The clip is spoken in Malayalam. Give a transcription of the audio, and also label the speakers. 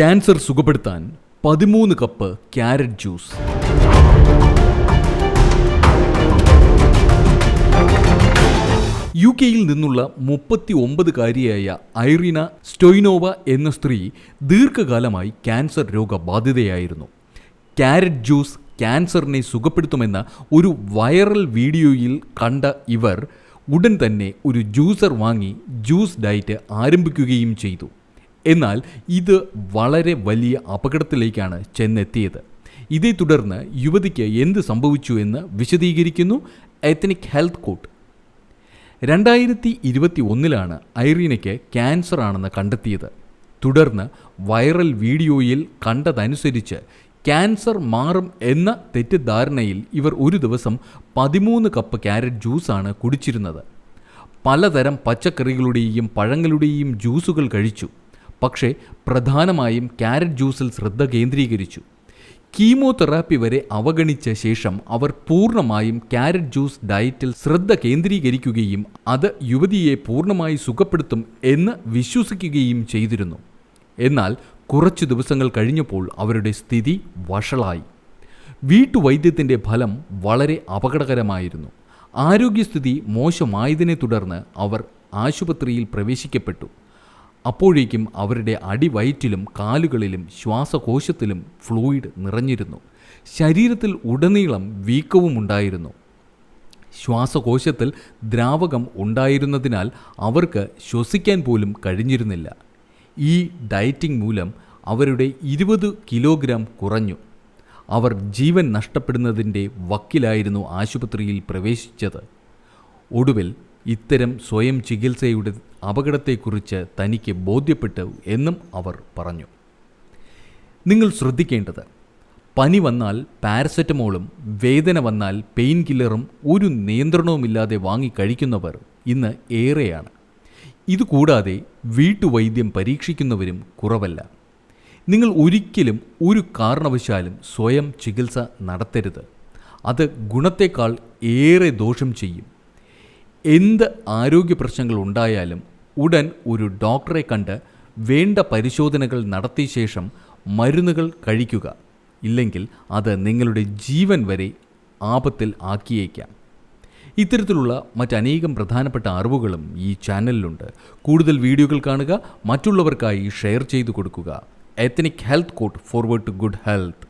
Speaker 1: ക്യാൻസർ സുഖപ്പെടുത്താൻ പതിമൂന്ന് കപ്പ് ക്യാരറ്റ് ജ്യൂസ്. യു കെയിൽ നിന്നുള്ള മുപ്പത്തി ഒമ്പതുകാരിയായ ഐറീന സ്റ്റൊയിനോവ എന്ന സ്ത്രീ ദീർഘകാലമായി ക്യാൻസർ രോഗബാധിതയായിരുന്നു. ക്യാരറ്റ് ജ്യൂസ് ക്യാൻസറിനെ സുഖപ്പെടുത്തുമെന്ന ഒരു വൈറൽ വീഡിയോയിൽ കണ്ട ഇവർ ഉടൻ തന്നെ ഒരു ജ്യൂസർ വാങ്ങി ജ്യൂസ് ഡയറ്റ് ആരംഭിക്കുകയും ചെയ്തു. എന്നാൽ ഇത് വളരെ വലിയ അപകടത്തിലേക്കാണ് ചെന്നെത്തിയത്. ഇതേ തുടർന്ന് യുവതിക്ക് എന്ത് സംഭവിച്ചു എന്ന് വിശദീകരിക്കുന്നു എത്തനിക് ഹെൽത്ത് കോട്ട് രണ്ടായിരത്തി ഇരുപത്തി ഒന്നിലാണ് ഐറീനയ്ക്ക് ക്യാൻസർ ആണെന്ന് കണ്ടെത്തിയത്. തുടർന്ന് വൈറൽ വീഡിയോയിൽ കണ്ടതനുസരിച്ച് ക്യാൻസർ മാറും എന്ന തെറ്റിദ്ധാരണയിൽ ഇവർ ഒരു ദിവസം പതിമൂന്ന് കപ്പ് ക്യാരറ്റ് ജ്യൂസാണ് കുടിച്ചിരുന്നത്. പലതരം പച്ചക്കറികളുടെയും പഴങ്ങളുടെയും ജ്യൂസുകൾ കഴിച്ചു. പക്ഷേ പ്രധാനമായും ക്യാരറ്റ് ജ്യൂസിൽ ശ്രദ്ധ കേന്ദ്രീകരിച്ചു. കീമോതെറാപ്പി വരെ അവഗണിച്ച ശേഷം അവർ പൂർണമായും ക്യാരറ്റ് ജ്യൂസ് ഡയറ്റിൽ ശ്രദ്ധ കേന്ദ്രീകരിക്കുകയും അത് യുവതിയെ പൂർണമായി സുഖപ്പെടുത്തും എന്ന് വിശ്വസിക്കുകയും ചെയ്തിരുന്നു. എന്നാൽ കുറച്ചു ദിവസങ്ങൾ കഴിഞ്ഞപ്പോൾ അവരുടെ സ്ഥിതി വഷളായി. വീട്ടുവൈദ്യത്തിന്റെ ഫലം വളരെ അപകടകരമായിരുന്നു. ആരോഗ്യസ്ഥിതി മോശമായതിനെ തുടർന്ന് അവർ ആശുപത്രിയിൽ പ്രവേശിക്കപ്പെട്ടു. അപ്പോഴേക്കും അവരുടെ അടിവയറ്റിലും കാലുകളിലും ശ്വാസകോശത്തിലും ഫ്ലൂയിഡ് നിറഞ്ഞിരുന്നു. ശരീരത്തിൽ ഉടനീളം വീക്കവും ഉണ്ടായിരുന്നു ശ്വാസകോശത്തിൽ ദ്രാവകം ഉണ്ടായിരുന്നതിനാൽ അവർക്ക് ശ്വസിക്കാൻ പോലും കഴിഞ്ഞിരുന്നില്ല. ഈ ഡയറ്റിംഗ് മൂലം അവരുടെ ഇരുപത് കിലോഗ്രാം കുറഞ്ഞു. അവർ ജീവൻ നഷ്ടപ്പെടുന്നതിന്റെ വക്കിലായിരുന്നു ആശുപത്രിയിൽ പ്രവേശിച്ചത്. ഒടുവിൽ ഇത്തരം സ്വയം ചികിത്സയുടെ അപകടത്തെക്കുറിച്ച് തനിക്ക് ബോധ്യപ്പെട്ടു എന്നും അവർ പറഞ്ഞു. നിങ്ങൾ ശ്രദ്ധിക്കേണ്ടത് പനി വന്നാൽ പാരസെറ്റമോളും വേദന വന്നാൽ പെയിൻ കില്ലറും ഒരു നിയന്ത്രണവുമില്ലാതെ വാങ്ങി കഴിക്കുന്നവർ ഇന്ന് ഏറെയാണ്. ഇതുകൂടാതെ വീട്ടുവൈദ്യം പരീക്ഷിക്കുന്നവരും കുറവല്ല. നിങ്ങൾ ഒരിക്കലും ഒരു കാരണവശാലും സ്വയം ചികിത്സ നടത്തരുത്. അത് ഗുണത്തേക്കാൾ ഏറെ ദോഷം ചെയ്യും. എന്ത് ആരോഗ്യ പ്രശ്നങ്ങൾ ഉണ്ടായാലും ഉടൻ ഒരു ഡോക്ടറെ കണ്ട് വേണ്ട പരിശോധനകൾ നടത്തിയ ശേഷം മരുന്നുകൾ കഴിക്കുക. ഇല്ലെങ്കിൽ അത് നിങ്ങളുടെ ജീവൻ വരെ ആപത്തിൽ ആക്കിയേക്കാം. ഇത്തരത്തിലുള്ള മറ്റനേകം പ്രധാനപ്പെട്ട അറിവുകളും ഈ ചാനലിലുണ്ട്. കൂടുതൽ വീഡിയോകൾ കാണുക മറ്റുള്ളവർക്കായി ഷെയർ ചെയ്തു കൊടുക്കുക. Ethnic health court forward to good health